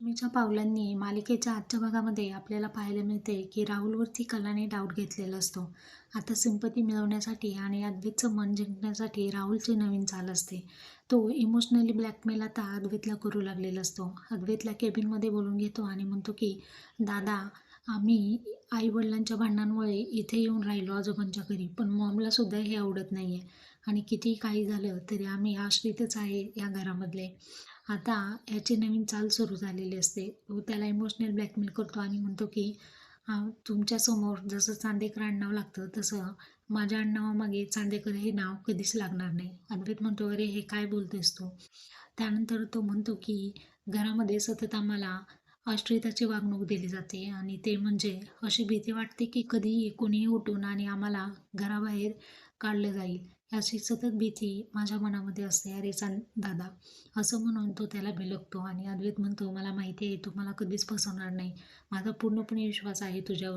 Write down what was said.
मीच्या पावलांनी मालिकेच्या आजच्या भागामध्ये आपल्याला पाहायला मिळते की राहुलवरती कलाने डाऊट घेतलेला असतो. आता सिंपती मिळवण्यासाठी आणि अद्वैतचं मन जिंकण्यासाठी राहुलची नवीन चाल असते. तो इमोशनली ब्लॅकमेल आता अद्वैतला करू लागलेला असतो. अद्वैतला केबिनमध्ये बोलून घेतो आणि म्हणतो की दादा आम्ही आईवडिलांच्या भांडणांमुळे इथे येऊन राहिलो आजोबांच्या घरी पण मॉमला सुद्धा हे आवडत नाही आहे आणि कितीही काही झालं तरी आम्ही आश्रितच आहे या घरामधले. आता याची नवीन चाल सुरू झालेली असते. तो त्याला इमोशनल ब्लॅकमेल करतो आणि म्हणतो की तुमच्यासमोर जसं चांदेकर आडनाव लागतं तसं माझ्या आडनावामागे चांदेकर हे नाव कधीच लागणार नाही. अद्वैत म्हणतो अरे हे काय बोलतोयस तू? त्यानंतर तो म्हणतो की घरामध्ये सतत आम्हाला आश्रिताची वागणूक दिली जाते आणि ते म्हणजे अशी भीती वाटते की कधीही कोणीही उठून आणि आम्हाला घराबाहेर काढलं जाईल. याची सतत भीती माझ्या मनामध्ये असते. अरे चांद दादा असं म्हणून तो त्याला बिलगतो आणि अद्वैत म्हणतो मला माहिती आहे तू मला कधीच फसवणार नाही. माझा पूर्णपणे विश्वास आहे तुझ्यावर.